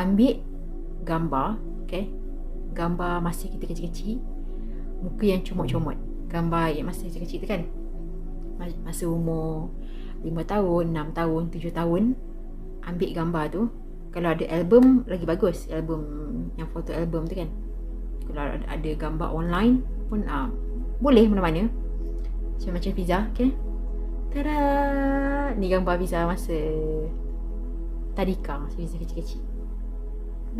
ambil gambar, okay? Gambar masa kita kecil-kecil, muka yang comot-comot. Gambar yang masa kecil-kecil tu kan. Mas- Masa umur 5 tahun, 6 tahun, 7 tahun, ambil gambar tu. Kalau ada album lagi bagus, album yang foto album tu kan. Kalau ada, gambar online pun ah boleh mana-mana. Macam macam Fiza, okay? Tada! Ni gambar Fiza masa tadika, masa Fiza kecil-kecil.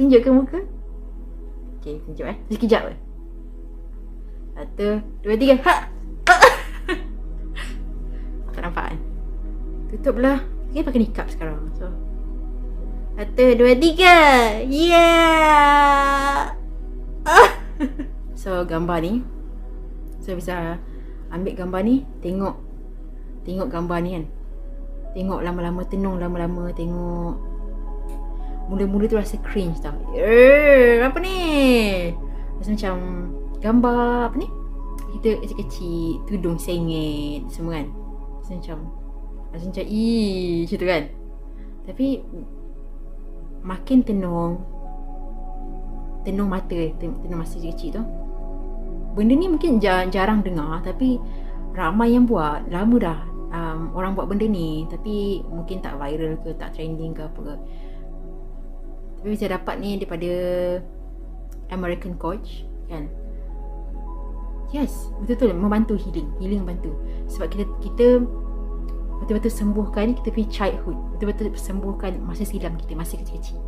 Tunjuk ke muka? Okay, tunjuk eh. Sekejap eh. Satu, dua, tiga. Ha! Ha! tak nampak kan? Tutup lah. Okay, pakai nikap sekarang. So, satu, dua, tiga. Yeah! so, gambar ni. So, bisa ambil gambar ni, tengok. Tengok gambar ni kan. Tengok lama-lama, tenung lama-lama, tengok. Mula-mula tu rasa cringe tau. Eh, apa ni? Rasa macam gambar apa ni? Kita kecil-kecil, tudung sengit semua kan. Rasa macam Rasa macam Ih Macam tu kan Tapi Makin tenung Tenung mata ten- Tenung masa kecil tu Benda ni mungkin jar- jarang dengar Tapi Ramai yang buat Lama dah um, Orang buat benda ni Tapi Mungkin tak viral ke Tak trending ke apa ke Tapi saya dapat ni Daripada American coach Kan? Yes Betul-betul. Membantu healing. Healing membantu. Sebab kita Kita betul-betul sembuhkan kita punya childhood betul-betul sembuhkan masa silam kita masa kecil-kecil.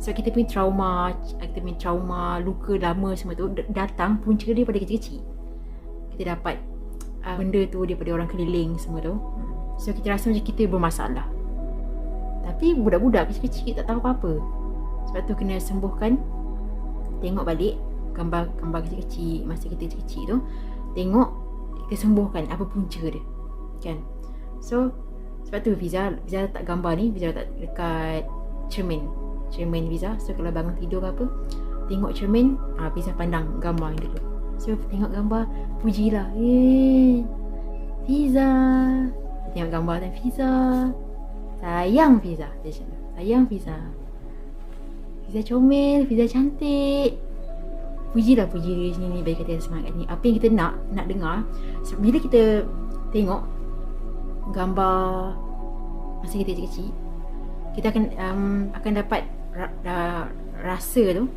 Sebab kita punya trauma kita punya trauma luka lama semua tu datang punca dia pada kecil-kecil. Kita dapat uh, benda tu daripada orang keliling semua tu. So kita rasa macam kita bermasalah. Tapi budak-budak kecil-kecil tak tahu apa-apa sebab tu kena sembuhkan. Tengok balik gambar gambar kecil-kecil masa kita kecil tu. Tengok kita sembuhkan apa punca dia. Kan? So sebab tu Fiza Fiza letak gambar ni Fiza letak dekat cermin. Cermin Fiza. So kalau bangun tidur ke apa tengok cermin ah Fiza pandang gambar yang dulu. So tengok gambar pujilah. Eh Fiza. Tengok gambar dan Fiza. Sayang cakap. Sayang Fiza Fiza comel Fiza cantik. Pujilah puji diri sendiri Bagi kata semangat ni. Apa yang kita nak Nak dengar Bila kita Tengok gambar masa kita kecil kita akan um, akan dapat ra, ra, rasa tu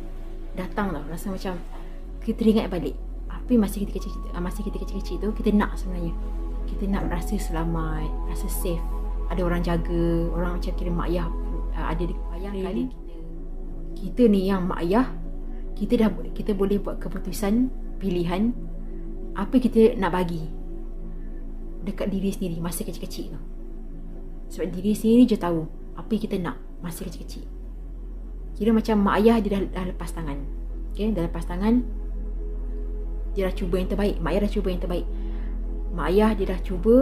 datang tau. Rasa macam kita teringat balik apa yang masa kita kecil masa kita kecil-kecil tu kita nak sebenarnya. Kita nak rasa selamat rasa safe. Ada orang jaga orang macam kira mak ayah uh, ada di bayangkan kita kita ni yang mak ayah kita dah kita boleh buat keputusan pilihan apa kita nak bagi dekat diri sendiri masa kecil-kecil tu. Sebab diri sendiri je tahu apa yang kita nak masa kecil-kecil. Kira macam mak ayah dia dah, dah lepas tangan. Okay, dah lepas tangan. Dia dah cuba yang terbaik. Mak ayah dah cuba yang terbaik. Mak ayah dia dah cuba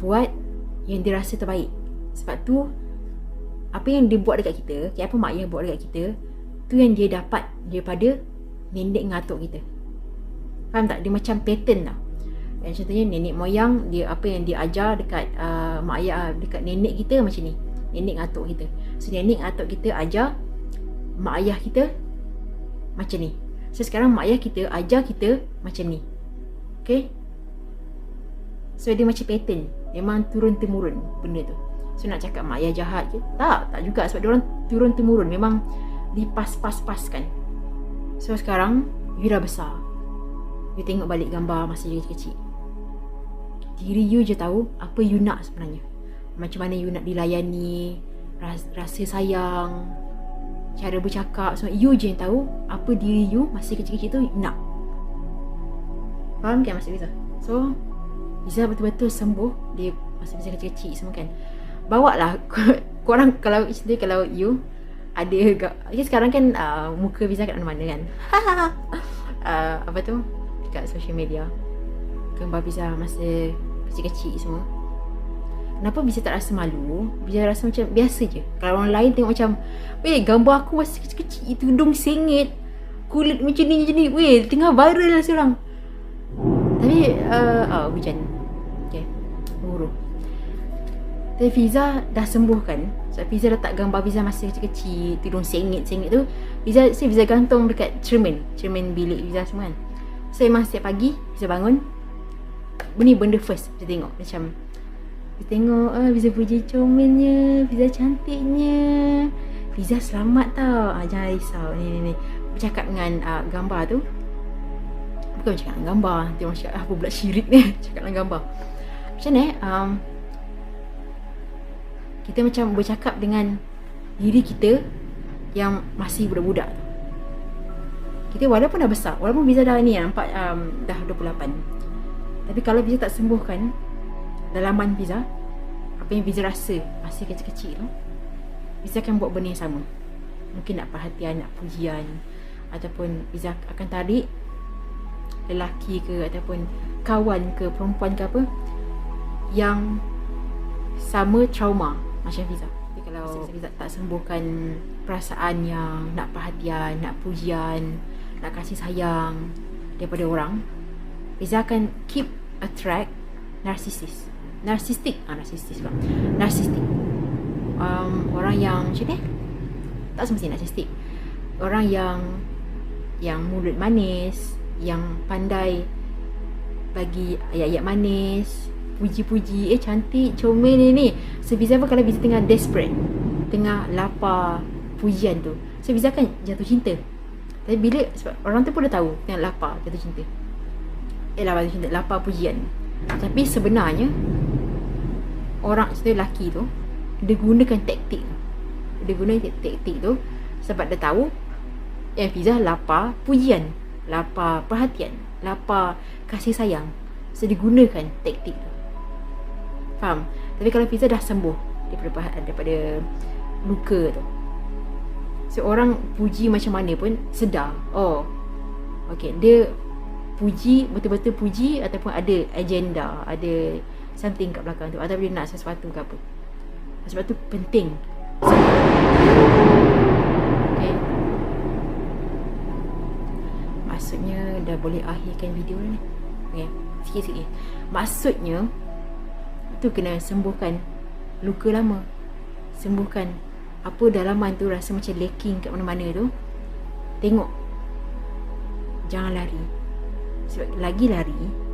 buat yang dia rasa terbaik. Sebab tu apa yang dia buat dekat kita, okay, apa mak ayah buat dekat kita, tu yang dia dapat daripada nenek ngatuk kita. Faham tak? Dia macam pattern tau. Dan contohnya nenek moyang dia apa yang dia ajar dekat uh, mak ayah dekat nenek kita macam ni. Nenek ngatuk kita. So nenek ngatuk kita ajar mak ayah kita macam ni. So sekarang mak ayah kita ajar kita macam ni. Okay? So dia macam pattern. Memang turun temurun benda tu. So nak cakap mak ayah jahat ke? Tak, tak juga sebab dia orang turun temurun. Memang dipas-pas-paskan. So sekarang you dah besar. You tengok balik gambar masa you kecil. Diri you je tahu apa you nak sebenarnya. Macam mana you nak dilayani, ras, rasa sayang, cara bercakap. Semua you je yang tahu apa diri you masa kecil-kecil tu nak. Faham kan maksud Izzah? So, Izzah betul-betul sembuh dia masa masa kecil-kecil semua kan. Bawa lah korang kalau isteri kalau you ada okay, sekarang kan uh, muka Visa kat mana-mana kan. uh, apa tu? Dekat social media. Gambar Visa masa kecil-kecil semua. Kenapa bisa tak rasa malu? Bisa rasa macam biasa je. Kalau orang lain tengok macam, weh gambar aku masa kecil-kecil, tudung sengit, kulit macam ni ni. Weh, tengah viral lah seorang. Tapi, uh, oh, hujan. Tapi Fiza dah sembuh kan? Sebab Fiza letak gambar Fiza masa kecil-kecil Tudung sengit-sengit tu. Fiza, saya Fiza gantung dekat cermin Cermin bilik Fiza semua kan? So memang setiap pagi Fiza bangun Ini benda first Fiza tengok. Macam Fiza tengok ah, Fiza puji comelnya Fiza cantiknya. Fiza selamat tau. Ah, Jangan risau. Ni ni ni. Bercakap dengan uh, gambar tu. Bukan bercakap dengan gambar orang cakap Apa pula syirik ni. Cakap dengan gambar. Macam ni um, kita macam bercakap dengan diri kita yang masih budak-budak. Kita walaupun dah besar, walaupun Biza dah ni nampak um, dah 28. Tapi kalau Biza tak sembuhkan dalaman Biza, apa yang Biza rasa masih kecil-kecil Biza akan buat benda yang sama. Mungkin nak perhatian, nak pujian ataupun Biza akan tarik lelaki ke ataupun kawan ke perempuan ke apa yang sama trauma macam Fiza. Tapi kalau Fiza tak sembuhkan perasaan yang nak perhatian, nak pujian, nak kasih sayang daripada orang Fiza akan keep attract narcissist. Narcissistic, ah narcissistic bang Narcissistic. Um, Orang yang macam ni Tak semestinya narcissistic. Orang yang Yang mulut manis Yang pandai Bagi ayat-ayat manis puji-puji eh cantik comel ni ni. So Biza pun kalau Biza tengah desperate tengah lapar pujian tu so Biza kan jatuh cinta. Tapi bila sebab orang tu pun dah tahu tengah lapar jatuh cinta. Eh lapar jatuh cinta lapar pujian. Tapi sebenarnya orang tu lelaki tu dia gunakan taktik dia gunakan taktik tu sebab dia tahu yang Fiza lapar pujian lapar perhatian lapar kasih sayang. So dia gunakan taktik tu Faham? Tapi kalau Fiza dah sembuh daripada daripada luka tu. Seorang so, puji macam mana pun sedar. Oh. Okay, dia puji betul-betul puji ataupun ada agenda, ada something kat belakang tu ataupun dia nak sesuatu ke apa. Sebab tu penting. Okay. Maksudnya dah boleh akhirkan video ni. Okay. Sikit-sikit. Maksudnya tu kena sembuhkan luka lama. Sembuhkan apa dalaman tu rasa macam lacking kat mana-mana tu. Tengok. Jangan lari. Sebab lagi lari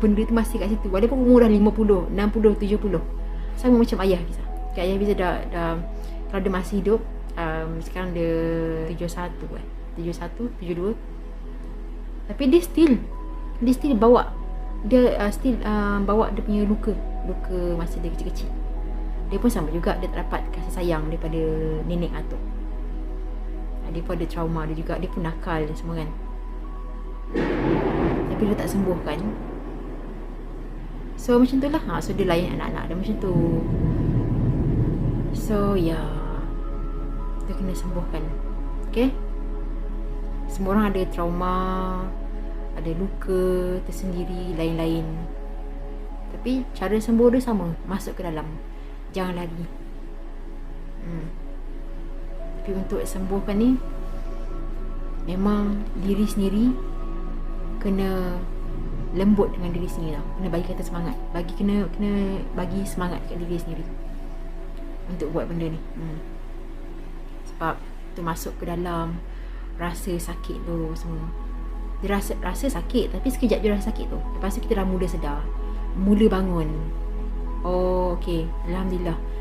benda tu masih kat situ. Walaupun umur dah 50 60 70 sama macam ayah kita kat ayah bisa dah, dah kalau dia masih hidup um, sekarang dia 71 kan 71 72 tapi dia still dia still bawa dia uh, still uh, bawa dia punya luka luka masa dia kecil-kecil. Dia pun sama juga dia tak dapat kasih sayang daripada nenek atuk. Dia pun ada trauma dia juga dia pun nakal dan semua kan. Tapi dia tak sembuh kan. So macam tu lah. Ha, so dia layan anak-anak dia macam tu. So ya. Yeah. dia kena sembuhkan. Okay? Semua orang ada trauma ada luka tersendiri lain-lain tapi cara sembuh dia sama masuk ke dalam jangan lari hmm. tapi untuk sembuhkan ni memang diri sendiri kena lembut dengan diri sendiri lah. kena bagi kata semangat bagi kena kena bagi semangat kat diri sendiri untuk buat benda ni hmm. sebab tu masuk ke dalam rasa sakit tu semua dia rasa, rasa sakit Tapi sekejap je rasa sakit tu. Lepas tu kita dah mula sedar. Mula bangun. Oh okay. Alhamdulillah